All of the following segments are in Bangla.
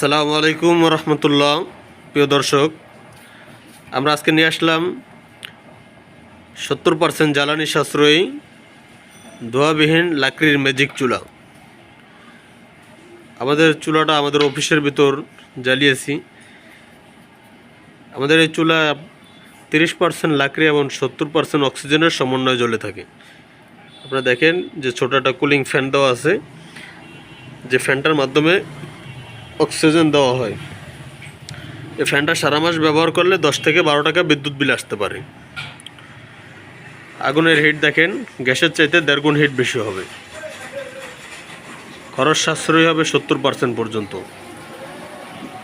আসসালামু আলাইকুম রহমতুল্লাহ। প্রিয় দর্শক, আমরা আজকে নিয়ে আসলাম সত্তর পার্সেন্ট জ্বালানি সাশ্রয়ী ধোয়াবিহীন লাকড়ির ম্যাজিক চুলা। আমাদের চুলাটা আমাদের অফিসের ভিতর জ্বালিয়েছি। আমাদের এই চুলা তিরিশ পার্সেন্ট লাকড়ি এবং সত্তর পার্সেন্ট অক্সিজেনের সমন্বয়ে জ্বলে থাকে। আপনারা দেখেন যে ছোট একটা কুলিং ফ্যান দেওয়া আছে। যে ফ্যানটার মাধ্যমে অক্সিজেন দেওয়া হয়। এই ফ্যানটা সারা মাস ব্যবহার করলে দশ থেকে বারো টাকা বিদ্যুৎ বিল আসতে পারে। আগুনের হিট দেখেন, গ্যাসের চাইতে দেড় গুণ হিট বেশি হবে। খরচ সাশ্রয়ী হবে সত্তর পার্সেন্ট পর্যন্ত।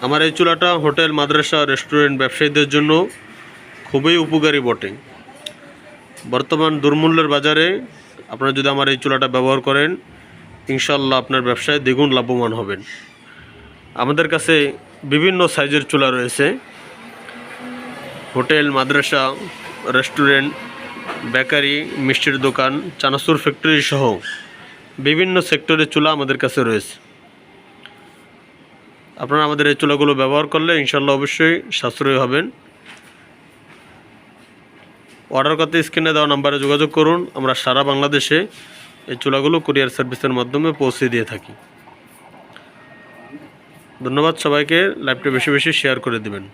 আমার এই চুলাটা হোটেল, মাদ্রাসা, রেস্টুরেন্ট ব্যবসায়ীদের জন্য খুবই উপকারী বটে। বর্তমান দুর্মূল্যের বাজারে আপনারা যদি আমার এই চুলাটা ব্যবহার করেন ইনশাল্লাহ আপনার ব্যবসায় দ্বিগুণ লাভবান হবেন। আমাদের কাছে বিভিন্ন সাইজের চুলা রয়েছে। হোটেল, মাদ্রাসা, রেস্টুরেন্ট, বেকারি, মিষ্টির দোকান, চানাচুর ফ্যাক্টরি সহ বিভিন্ন সেক্টরের চুলা আমাদের কাছে রয়েছে। আপনারা আমাদের এই চুলাগুলো ব্যবহার করলে ইনশাল্লাহ অবশ্যই সাশ্রয়ী হবেন। অর্ডার করতে স্ক্রিনে দেওয়া নাম্বারে যোগাযোগ করুন। আমরা সারা বাংলাদেশে এই চুলাগুলো কুরিয়ার সার্ভিসের মাধ্যমে পৌঁছে দিয়ে থাকি। ধন্যবাদ সবাইকে লাইভটা বেশি বেশি শেয়ার করে দিবেন।